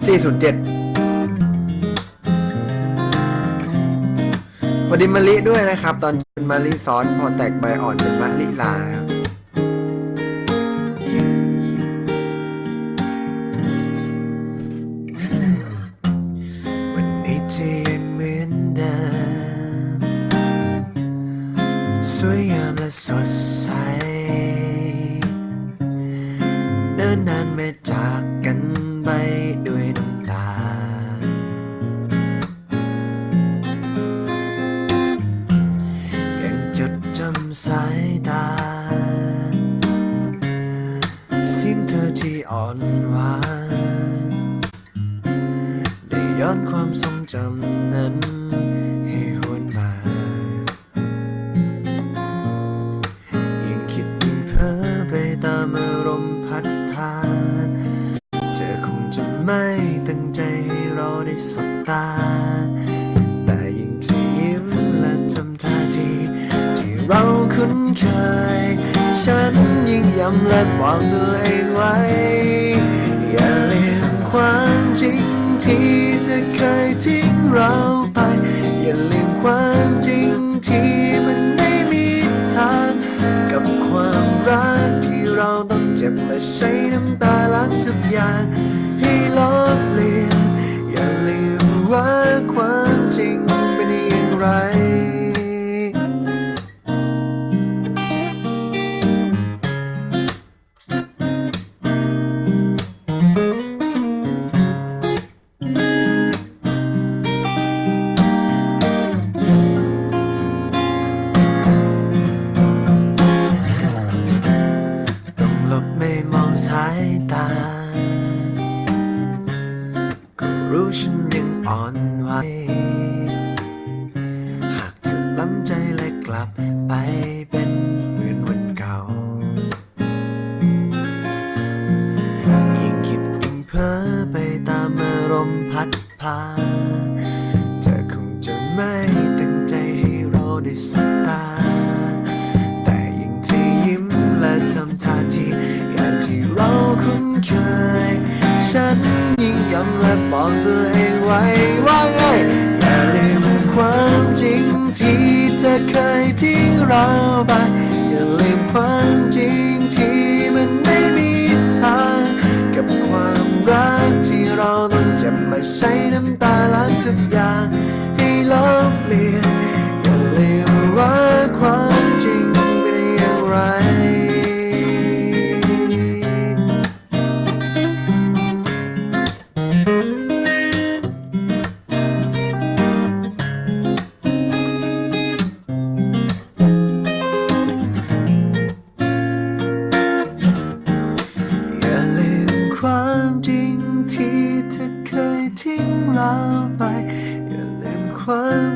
407พอดีมะลิด้วยนะครับ ตอนเป็นมะลิซ้อนพอแตกใบอ่อนเป็นมะลิลานะครับวันนี้ที่ยังเหมือนเดิมสวยงามและสดใสเนิ่นนานไม่จากกันไปด สายตา เสียงเธอที่อ่อนหวานได้ย้อนความทรงจำนั้นให้หวนมา ยิ่งคิดยิ่งเพ้อไปตามอารมณ์พัดพา เธอคงจะไม่ตั้งใจให้เราได้สบตา เคย ฉันยิ่งย้ำและบอกตัวเองไว้ อย่าลืมความจริงที่เธอเคยทิ้งเราไป อย่าลืมความจริงที่มันไม่มีทาง กับความรักที่เราต้องเจ็บและใช้น้ำตาล้างทุกอย่าง รู้ฉันยังอ่อนไหวหากเธอล้ำใจและกลับไปเป็นเหมือนวันเก่า ยิ่งคิดยิ่งเพ้อไปตามอารมณ์พัดพาเธอคงจะไม่ตั้งใจให้เราได้สบตา แต่ยิ่งที่ยิ้มและทำท่าทีอย่างที่เราคุ้นเคยฉัน ย้ำและบอกตัวเองไว้ว่าไงอย่าลืมความจริงที่เธอเคยทิ้งเราไปอย่าลืมความจริงที่มันไม่มีทางกับความรักที่เราต้องเจ็บและใช้น้ำตาล้างทุกอย่าง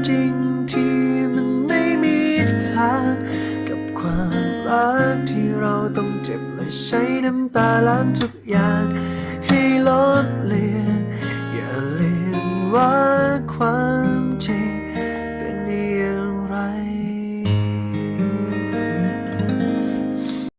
จริงที่มันไม่มีทางกับความรักที่เราต้องเจ็บและใช้น้ำตาล้างทุกอย่าง ให้ลบเลือนอย่าลืมว่า